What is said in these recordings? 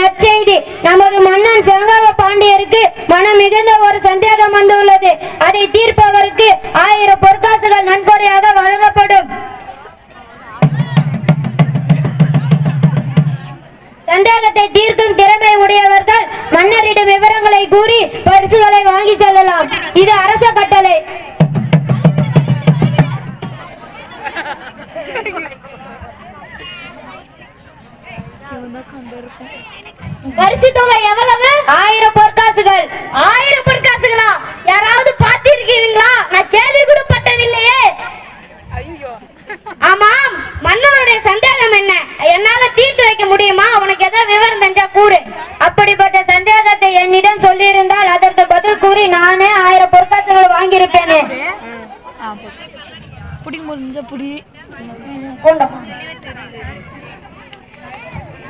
நற்செய்தி நமது மன்னன் செங்காவ பாண்டியருக்கு மனம் மிகுந்த ஒரு சந்தேகம் வந்துள்ளது. அதை தீர்ப்பவருக்கு ஆயிரம் பொற்காசுகள் நன்கொடையாக வழங்கப்படும். சந்தேகத்தை தீர்க்கும் திறமை உடையவர்கள் மன்னரிடம் விவரங்களை கூறி பரிசுகளை வாங்கி செல்லலாம். இது அரச பரிசு தொகை எவ்வளவு ஆயிரம் பொற்காசுகள். ஆயிரம் பொற்காசுகளா? யாராவது பார்த்திருக்கீங்களா? நான் கேள்வி கூட பட்டதில்லையே ஆமாம் மன்னனுடைய சந்தேகம் என்ன? என்னால தீர்த்து வைக்க முடியுமா? உனக்கு ஏதோ விவரம் தெரிஞ்சா கூறு. அப்படிப்பட்ட சந்தேகத்தை என்னிடம் சொல்லியிருந்தால் அதற்கு பதில் கூறி நானே ஆயிரம் பொற்காசுகள் வாங்கியிருப்பேனே. பிடிக்கும் போது இந்த பிடி. கொண்டு வா.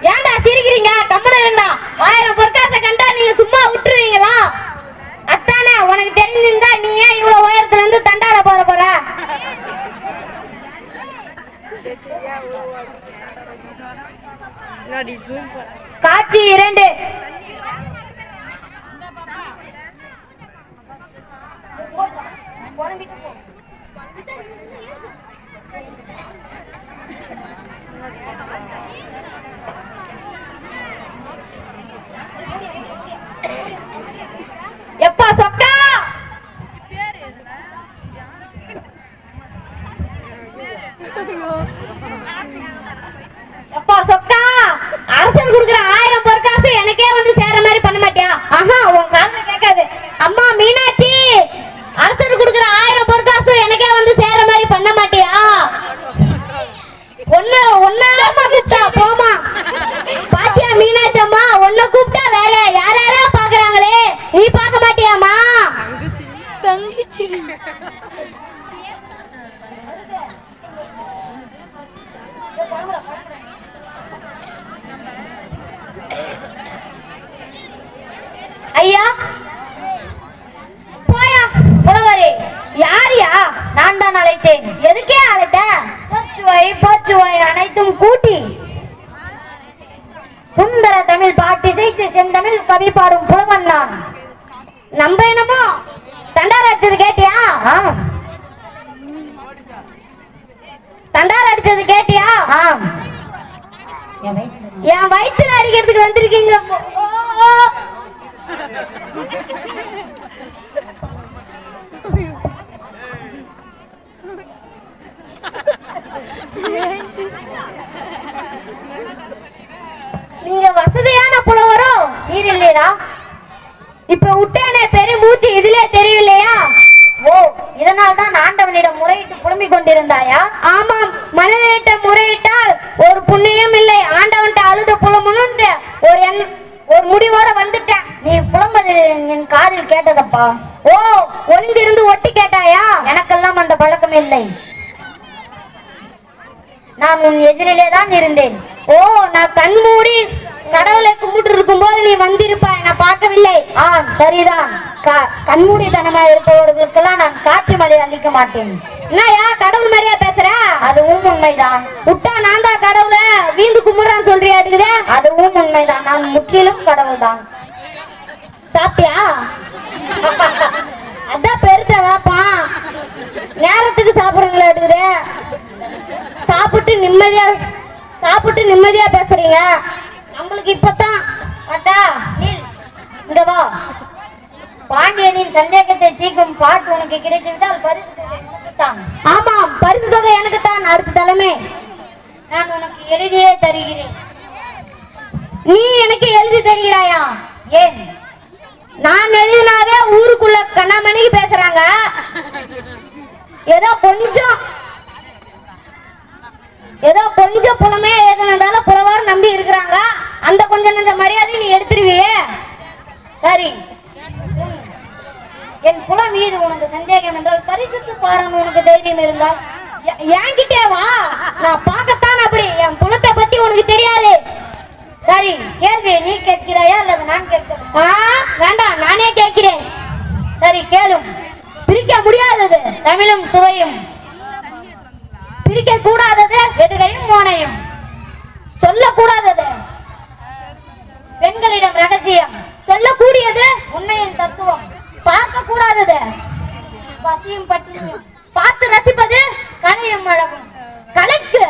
ஏன்டா சிரிக்கிறீங்க? கம்மன இருந்தா ஆயிரம் பொற்காசை கண்டா நீங்க சும்மா விட்டுருவீங்களா? அத்தானே உனக்கு தெரிஞ்சிருந்தா நீ ஏன் இவ்வளவு உயரத்துல இருந்து தண்டாட போற? போற காட்சி இரண்டு எப்பா சொக்கா எப்பா சொக்கா அரசன் கொடுக்குற ஆயிரம் பொற்காசு எனக்கே வந்து சேர மாதிரி பண்ண மாட்டியா ஆஹா உன் காதுல கேட்காது அம்மா மீனாட்சி அரசன் கொடுக்குற ஆயிரம் பொற்காசு எனக்கே வந்து சேர மாதிரி பண்ண மாட்டியா ஒண்ணு ஒன்னால வந்துச்சா போமா பாத்தியா மீனாட்சி அம்மா உன்னை கூப்பிட்டா வேற யார் யாரா பாக்குறாங்களே நீ பார்க்க மாட்டியாமா தங்கச்சிடி ஐயா போயா புலவரே யாரியா நான் தான் அழைத்தேன். எதுக்கே அழைத்த? போச்சுவை போச்சுவை அனைத்தும் கூட்டி. சுந்தர தமிழ் பாட்டிசைத்து செந்தமிழ் கவி பாடும் புலவன் நான். நம்ப என்னமோ தண்டார் அடிச்சது கேட்டியா? தண்டார் அடிச்சது கேட்டியா? என் வயிற்றுல அடிக்கிறதுக்கு வந்திருக்கீங்க ஓ, ஓ. நீங்க வசதியான புலவரோ நீர் இல்லையா இப்ப விட்டேனே பெரிய மூச்சு இதுலயே தெரியலையா? ஓ இதனால் தான் ஆண்டவனிடம் முறையிட்டு புலம்பிக் கொண்டிருந்தாயா? ஆமாம் மனிதனிட்ட முறையிட்டால் ஒரு புண்ணியம் இல்லை. ஆண்டவன்ட்ட அழுத புலம்பணுன்ற ஒரு எண் ஒரு முடிவோட வந்துட்டேன். நீ புலம்பது என் காதில் கேட்டதப்பா? ஓ ஒளிந்திருந்து ஒட்டி கேட்டாயா? எனக்கெல்லாம் அந்த பழக்கம் இல்லை. நான் உன் எதிரிலே தான் இருந்தேன். ஓ நான் கண் மூடி கடவுளை கும்பிட்டு இருக்கும்போது நீ வந்திருப்பாய். நான் பார்க்கவில்லை. ஆம் சரிதான். க- கண்மூடித்தனமா இருப்பவர்களுக்கெல்லாம் நான் காட்சி மலை அளிக்க மாட்டேன். என்னயா கடவுள் மாதிரியா பேசுற? அதுவும் உண்மைதான். விட்டா நான் தான் கடவுளை வீந்து கும்பிடுறான்னு சொல்றியா இருக்குதே அதுவும் உண்மைதான். நான் முற்றிலும் கடவுள் தான் சாப்பிட்டியா? நம்மளுக்கு இப்பதான். அட்டா நில். இங்க வா. பாண்டியனின் சந்தேகத்தை தீர்க்கும் பாட்டு உனக்கு கிடைத்துவிட்டால் பரிசு தொகை ஆமாம் பரிசு தொகை எனக்குத்தான் அடுத்த தலைமை. நான் உனக்கு எழுதியே தருகிறேன். நீ எனக்கு எழுதி தருகிறாயா? ஏன்? நான் எழுதினாவே ஊருக்குள்ள கண்ணாமணிக்கு பேசுறாங்க. ஏதோ கொஞ்சம் ஏதோ கொஞ்சம் புலமே எதுனாலும் புலவார் நம்பி இருக்கிறாங்க. அந்த கொஞ்சம் அந்த மரியாதை நீ எடுத்துருவியே. சரி. என் புலம் மீது உனக்கு சந்தேகம் என்றால் பரிசுத்து பாருங்க உனக்கு தைரியம் இருந்தால் என்கிட்டே வா. நான் பார்க்கத்தான் அப்படி. என் புலத்தை பத்தி உனக்கு தெரியாது. சரி. கேள்வி நீ கேட்கிறாயா அல்லது நான் கேட்கிறேன்? ஆ வேண்டாம். நானே கேட்கிறேன். சரி கேளும். பிரிக்க முடியாதது. தமிழும் சுவையும். சிந்திக்க கூடாதது வெதுகையும் மோனையும். சொல்லக்கூடாதது பெண்களிடம் ரகசியம். சொல்லக்கூடியது உண்மையின் தத்துவம். பார்க்க கூடாதது பசியும் பட்டினியும். பார்த்து ரசிப்பது கனியும் அழகும் கலைக்கு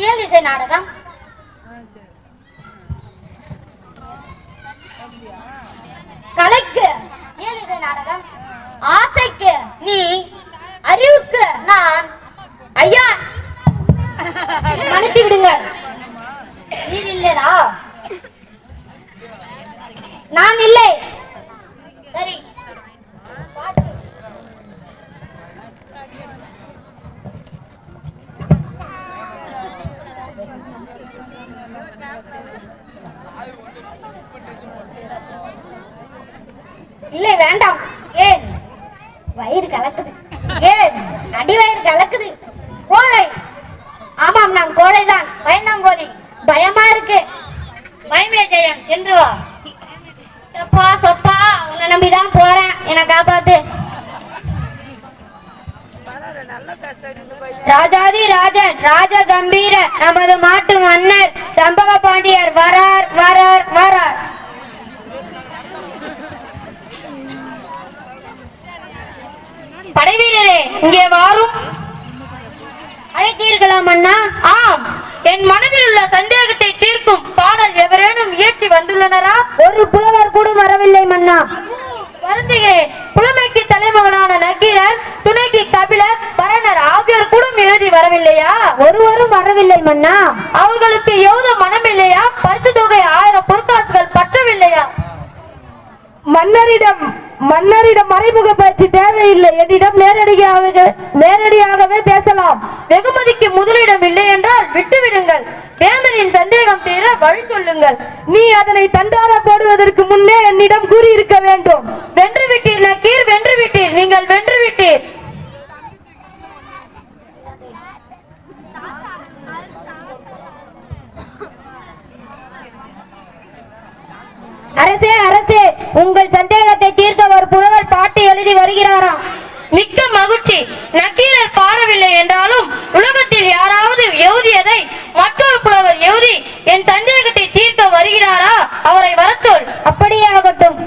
இயல் இசை நாடகம். கலைக்கு இயல் இசை நாடகம். ஆசைக்கு நீ அறிவுக்கு நான் ஐயா! மன்னித்து விடுங்க. நீ இல்லைனா நான் இல்லை. சரி. இல்லை வேண்டாம். ஏன்? வயிறு கலக்குது. ஏன்? அடி வயிறு கலக்குது. கோழை. ஆமாம் நான் கோழைதான். பயந்தாங்கோலி பயமா இருக்கு. பயமே ஜெயம் சென்று வா. எப்பா சொப்பா உன்னை நம்பிதான் போறேன். என்னை காப்பாத்து. ராஜாதி ராஜன் ராஜ கம்பீர நமது மாட்டு மன்னர் சம்பக பாண்டியர் வரார் வரார் வரார். படைவீரரே இங்கே வாரும். அழைத்தீர்களாம் அண்ணா ஆம். என் மனதில் உள்ள சந்தேகத்தை தீர்க்கும் பாடல் எவரேனும் இயற்றி வந்துள்ளனரா? ஒரு புலவர் கூட வரவில்லை மன்னா. வருந்துகிறேன் புலமைக்கு தலைமகனான நக்கீரர் துணைக்கு கபிலர் பரணர் ஆகியோர் கூட எழுதி வரவில்லையா? ஒருவரும் வரவில்லை மன்னா. அவர்களுக்கு எவ்வளவு மனமில்லையா? பரிசு தொகை ஆயிரம் பொற்காசுகள் பற்றவில்லையா? மன்னரிடம் மன்னரிடம் மறைமுக பேச்சு தேவையில்லை. என்னிடம் நேரடியாக நேரடியாகவே பேசலாம். வெகுமதிக்கு முதலிடம் இல்லை என்றால் விட்டுவிடுங்கள். வேந்தனின் சந்தேகம் தீர வழி சொல்லுங்கள். நீ அதனை தண்டார போடுவதற்கு முன்னே என்னிடம் கூறியிருக்க வேண்டும். வென்று விட்டீர் நக்கீர் வென்று விட்டீர் நீங்கள் வென்று விட்டீர் அரசே அரசே உங்கள் பாட்டு மிக்க மகிழ்ச்சி. நக்கீரர் பாடவில்லை என்றாலும் உலகத்தில் யாராவது எழுதியதை மற்றொரு புலவர் எழுதி என் சந்தேகத்தை தீர்க்க வருகிறாரா? அவரை வரச்சொல். அப்படியே ஆகட்டும்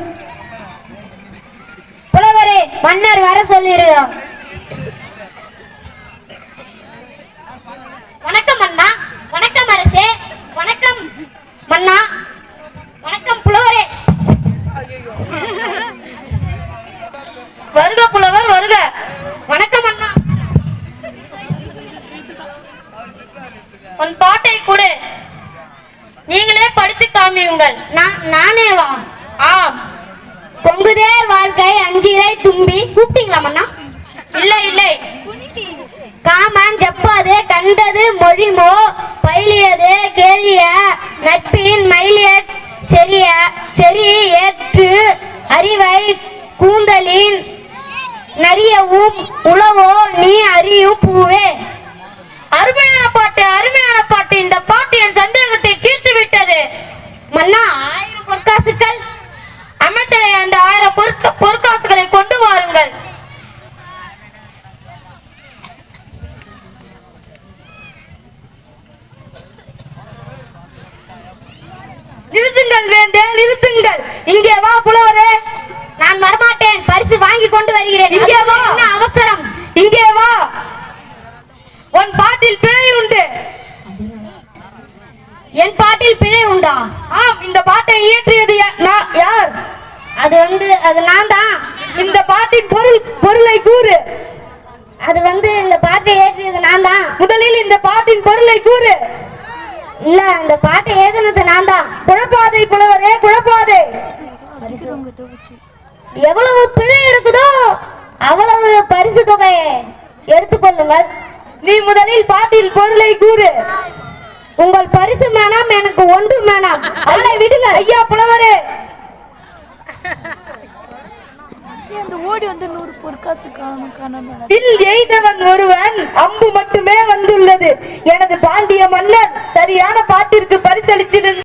புலவரே மன்னர் வர சொல்லியிருக்கிறார் காமன் ஜப்பாது கண்டது மொழிமோ பயிலியது கேளிய நட்பின் மயிலிய செறிய செறி ஏற்று அறிவை கூந்தலின் நரியவும் உளவோ நீ அறியும் பூவே அருமையான பாட்டு அருமையான பாட்டு இந்த பாட்டு என் சந்தேகத்தை தீர்த்து விட்டது மன்னா ஆயிரம் பொற்காசுக்கள் அமைச்சரை அந்த ஆயிரம் பொற்க- பொற்காசுகளை கொண்டு வாருங்கள் வேந்தே நிறுத்துங்கள் இங்கே வா புலவரே. நான் வரமாட்டேன். பரிசு வாங்கி கொண்டு வருகிறேன். இங்கே வா. என்ன அவசரம்? இங்கே வா. உன் பாட்டில் பிழை உண்டு. என் பாட்டில் பிழை உண்டா? ஆம் இந்த பாட்டை இயற்றியது நான் யார்? அது வந்து அது நான் தான். இந்த பாட்டின் பொருள் பொருளை கூறு. அது வந்து இந்த பாட்டை ஏற்றியது நான் தான். முதலில் இந்த பாட்டின் பொருளை கூறு. இல்ல அந்த பாட்டை எழுதுனது நான் தான் குழப்பாதை புலவரே குழப்பாதே. எவ்வளவு பிழை இருக்குதோ அவ்வளவு பரிசு தொகையை எடுத்துக்கொள்ளுங்கள். நீ முதலில் பாட்டில் பொருளை கூறு. உங்கள் பரிசு வேணாம் எனக்கு ஒன்று வேணாம் அவனை விடுங்க ஐயா புலவரே. அந்த ஓடி வந்து நூறு பொற்காசு வில் எய்தவன் ஒருவன் அம்பு மட்டுமே வந்துள்ளது. எனது பாண்டிய மன்னர் சரியான பாட்டிற்கு பரிசளித்திருந்த